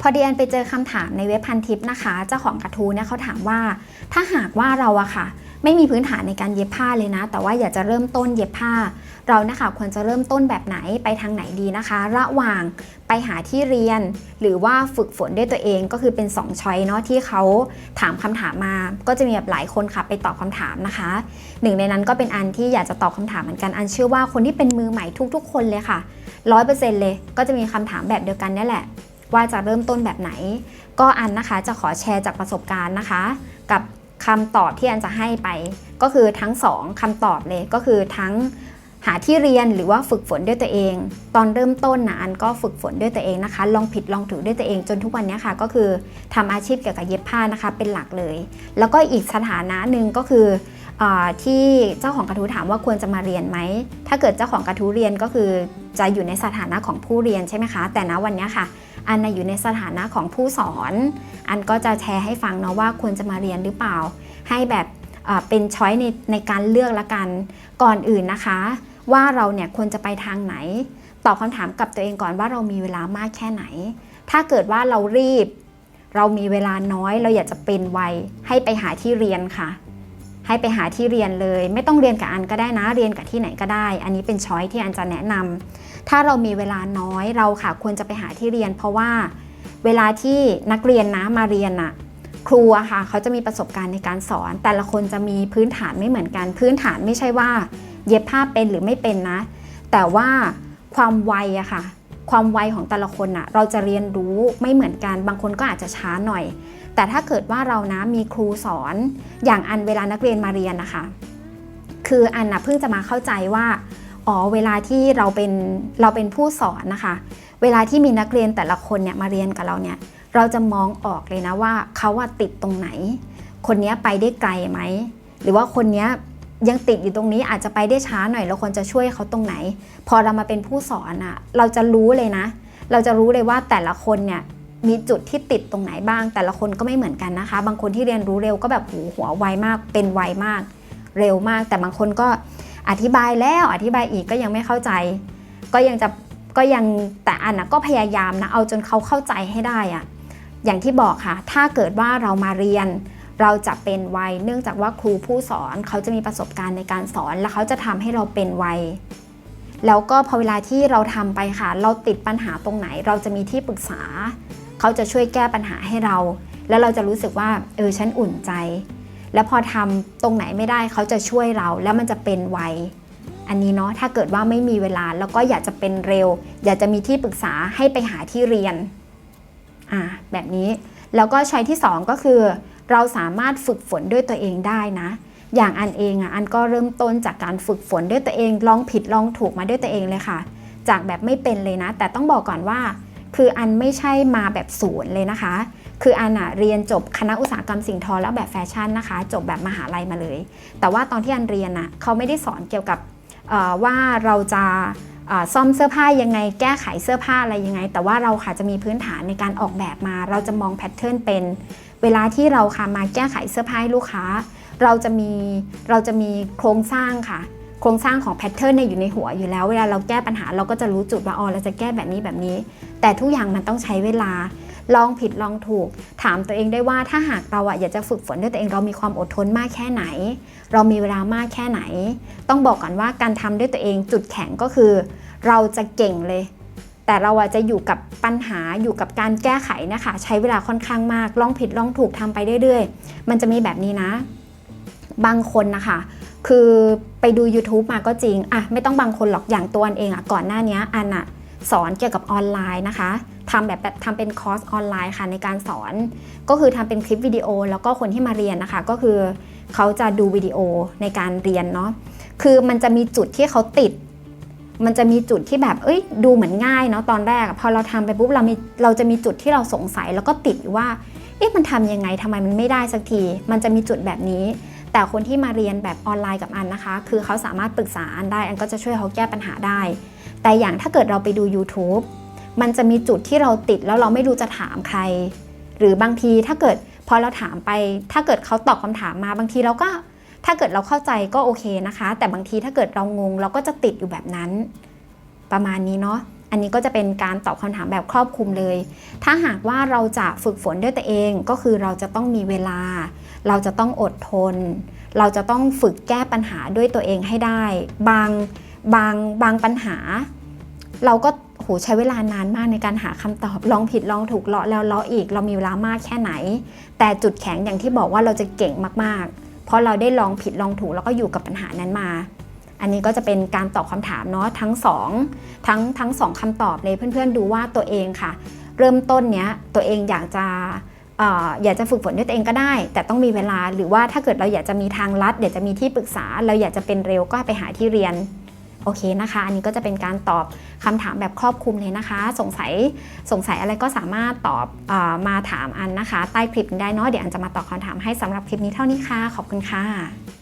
พอดีอันไปเจอคำถามในเว็บพันทิปนะคะ เจ้าของกระทู้เนี่ยเขาถามว่า ถ้าหากว่าเราอะค่ะ ไม่มีพื้นฐานในการเย็บผ้าเลยนะ แต่ว่าอยากจะเริ่มต้นเย็บผ้า เรานะคะควรจะเริ่มต้นแบบไหนไปทางไหนดีนะคะ ระหว่างไปหาที่เรียน หรือว่าฝึกฝนด้วยตัวเองก็คือเป็น2ช้อยเนาะที่เขาถามคำถามมา ก็จะมีแบบหลายคนค่ะไปตอบคำถามนะคะ หนึ่งในนั้นก็เป็นอันที่อยากจะตอบคำถามเหมือนกันอันเชื่อว่าคนที่เป็นมือใหม่ทุก ๆ คนเลยค่ะร้อยเปอร์เซ็นต์เลย ก็จะมีคำถามแบบเดียวกันนี่แหละ ว่าจะเริ่มต้นแบบไหน ก็อันนะคะจะขอแชร์จากประสบการณ์นะคะ กับคำตอบที่อันจะให้ไป ก็คือทั้งสองคำตอบเลยก็คือทั้งหาที่เรียนหรือว่าฝึกฝนด้วยตัวเอง ตอนเริ่มต้นนะอันก็ฝึกฝนด้วยตัวเองนะคะ ลองผิดลองถูกด้วยตัวเองจนทุกวันนี้ค่ะ ก็คือทำอาชีพเกี่ยวกับเย็บผ้านะคะเป็นหลักเลย แล้วก็อีกสถานะหนึ่งก็คือ ที่เจ้าของกระทู้ถามว่าควรจะมาเรียนไหม ถ้าเกิดเจ้าของกระทู้เรียนก็คือจะอยู่ในสถานะของผู้เรียนใช่ไหมคะ แต่ณวันนี้ค่ะ อันน่ะอยู่ในสถานะของผู้สอน อันก็จะแชร์ให้ฟังเนาะว่าควรจะมาเรียนหรือเปล่า ให้แบบเป็นช้อยในในการเลือกละกัน ก่อนอื่นนะคะ ว่าเราเนี่ยควรจะไปทางไหน ตอบคำถามกับตัวเองก่อนว่าเรามีเวลามากแค่ไหน ถ้าเกิดว่าเรารีบ เรามีเวลาน้อย เราอยากจะเป็นไว ให้ไปหาที่เรียนค่ะ ให้ไปหาที่เรียนเลย ไม่ต้องเรียนกับอันก็ได้นะเรียนกับที่ไหนก็ได้ อันนี้เป็นช้อยที่อันจะแนะนำถ้าเรามีเวลาน้อยเราค่ะควรจะไปหาที่เรียน เพราะว่าเวลาที่นักเรียนนะมาเรียนน่ะครูอะค่ะเขาจะมีประสบการณ์ในการสอน แต่ละคนจะมีพื้นฐานไม่เหมือนกัน พื้นฐานไม่ใช่ว่า เย็บผ้าเป็นหรือไม่เป็นนะ แต่ว่าความไวอะค่ะ ความไวของแต่ละคนอะเราจะเรียนรู้ไม่เหมือนกัน บางคนก็อาจจะช้าหน่อย แต่ถ้าเกิดว่าเรานะมีครูสอนอย่างอันเวลานักเรียนมาเรียนนะคะ คืออันนะเพิ่งจะมาเข้าใจว่าอ๋อเวลาที่เราเป็นเราเป็นผู้สอนนะคะ เวลาที่มีนักเรียนแต่ละคนเนี่ยมาเรียนกับเราเนี่ย เราจะมองออกเลยนะว่าเขาอะติดตรงไหน คนเนี้ยไปได้ไกลไหมหรือว่าคนเนี้ยยังติดอยู่ตรงนี้อาจจะไปได้ช้าหน่อยเราควรจะช่วยเขาตรงไหน พอเรามาเป็นผู้สอนอะเราจะรู้เลยนะ เราจะรู้เลยว่าแต่ละคนเนี่ย มีจุดที่ติดตรงไหนบ้าง แต่ละคนก็ไม่เหมือนกันนะคะ บางคนที่เรียนรู้เร็วก็แบบหูหัวไวมาก เป็นไวมาก เร็วมาก แต่บางคนก็อธิบายแล้วอธิบายอีกก็ยังไม่เข้าใจ ก็ยังจะก็ยังแต่อันนะก็พยายามนะเอาจนเขาเข้าใจให้ได้อะอย่างที่บอกค่ะ ถ้าเกิดว่าเรามาเรียน เราจะเป็นไวเนื่องจากว่าครูผู้สอนเขาจะมีประสบการณ์ในการสอน และเขาจะทำให้เราเป็นไวแล้วก็พอเวลาที่เราทำไปค่ะ เราติดปัญหาตรงไหน เราจะมีที่ปรึกษา เขาจะช่วยแก้ปัญหาให้เรา แล้วเราจะรู้สึกว่าเออฉันอุ่นใจ แล้วพอทำตรงไหนไม่ได้เขาจะช่วยเราแล้วมันจะเป็นไวอันนี้เนาะถ้าเกิดว่าไม่มีเวลาแล้วก็อยากจะเป็นเร็ว อยากจะมีที่ปรึกษาให้ไปหาที่เรียนอ่าแบบนี้แล้วก็ใช้ที่สองก็คือ เราสามารถฝึกฝนด้วยตัวเองได้นะ อย่างอันเองอะอันก็เริ่มต้นจากการฝึกฝนด้วยตัวเอง ลองผิดลองถูกมาด้วยตัวเองเลยค่ะ จากแบบไม่เป็นเลยนะ แต่ต้องบอกก่อนว่า คืออันไม่ใช่มาแบบศูนย์เลยนะคะ คืออันอะเรียนจบคณะอุตสาหกรรมสิ่งทอและแบบแฟชั่นนะคะ จบแบบมหาลัยมาเลย แต่ว่าตอนที่อันเรียนอะเขาไม่ได้สอนเกี่ยวกับว่าเราจะซ่อมเสื้อผ้ายังไง แก้ไขเสื้อผ้าอะไรยังไง แต่ว่าเราค่ะจะมีพื้นฐานในการออกแบบมา เราจะมองแพทเทิร์นเป็น เวลาที่เราค่ะมาแก้ไขเสื้อผ้าให้ลูกค้า เราจะมีเราจะมีโครงสร้างค่ะ ครงสร้างของแพทเทิร์นเนี่ยอยู่ในหัวอยู่แล้ว เวลาเราแก้ปัญหาเราก็จะรู้จุดว่าอ๋อเราจะแก้แบบนี้แบบนี้ แต่ทุกอย่างมันต้องใช้เวลาลองผิดลองถูก ถามตัวเองได้ว่าถ้าหากเราอะอยากจะฝึกฝนด้วยตัวเองเรามีความอดทนมากแค่ไหน เรามีเวลามากแค่ไหน ต้องบอกก่อนว่าการทำด้วยตัวเองจุดแข็งก็คือ เราจะเก่งเลย แต่เราอะจะอยู่กับปัญหาอยู่กับการแก้ไขนะคะ ใช้เวลาค่อนข้างมาก ลองผิดลองถูกทำไปเรื่อยๆ มันจะมีแบบนี้นะ บางคนนะคะ คือไปดู YouTube มาก็จริงอะไม่ต้องบางคนหรอกอย่างตัวอันเองอะก่อนหน้านี้อันอะสอนเกี่ยวกับออนไลน์นะคะทำแบบแบบทำเป็นคอร์สออนไลน์ค่ะในการสอน ก็คือทำเป็นคลิปวิดีโอ แล้วก็คนที่มาเรียนนะคะ ก็คือเขาจะดูวิดีโอในการเรียนเนาะคือมันจะมีจุดที่เขาติด มันจะมีจุดที่แบบเอ้ย ดูเหมือนง่ายเนาะตอนแรกพอเราทำไปปุ๊บเรามีเราจะมีจุดที่เราสงสัยแล้วก็ติดว่าเอ๊ะมันทำยังไงทำไมมันไม่ได้สักที มันจะมีจุดแบบนี้ แต่คนที่มาเรียนแบบออนไลน์กับอันนะคะ คือเขาสามารถปรึกษาอันได้ อันก็จะช่วยเขาแก้ปัญหาได้ แต่อย่างถ้าเกิดเราไปดู YouTube มันจะมีจุดที่เราติดแล้วเราไม่รู้จะถามใคร หรือบางทีถ้าเกิดพอเราถามไป ถ้าเกิดเขาตอบคำถามมาบางทีเราก็ถ้าเกิดเราเข้าใจก็โอเคนะคะ แต่บางทีถ้าเกิดเรางงเราก็จะติดอยู่แบบนั้น ประมาณนี้เนาะอันอันนี้ก็จะเป็นการตอบคำถามแบบครอบคลุมเลย ถ้าหากว่าเราจะฝึกฝนด้วยตัวเองก็คือเราจะต้องมีเวลา เราจะต้องอดทน เราจะต้องฝึกแก้ปัญหาด้วยตัวเองให้ได้ บางบางบางปัญหา เราก็โหใช้เวลานานมากในการหาคำตอบลองผิดลองถูกเลาะแล้วเลาะอีก เรามีเวลามากแค่ไหน แต่จุดแข็งอย่างที่บอกว่าเราจะเก่งมากๆ เพราะเราได้ลองผิดลองถูกแล้วก็อยู่กับปัญหานั้นมา อันนี้ก็จะเป็นการตอบคำถามเนาะทั้งสองทั้งทั้งสองคำตอบเลยเพื่อนๆดูว่าตัวเองค่ะ เริ่มต้นเนี้ยตัวเองอยากจะ อยากจะฝึกฝนด้วยตัวเองก็ได้ แต่ต้องมีเวลาหรือว่าถ้าเกิดเราอยากจะมีทางลัดเดี๋ยวจะมีที่ปรึกษา เราอยากจะเป็นเร็วก็ไปหาที่เรียนโอเคนะคะ อันนี้ก็จะเป็นการตอบคำถามแบบครอบคลุมเลยนะคะ สงสัยสงสัยอะไรก็สามารถตอบอมาถามอันนะคะ ใต้คลิปได้เนาะเดี๋ยวอันจะมาตอบคำถามให้สำหรับคลิปนี้เท่านี้ค่ะ ขอบคุณค่ะ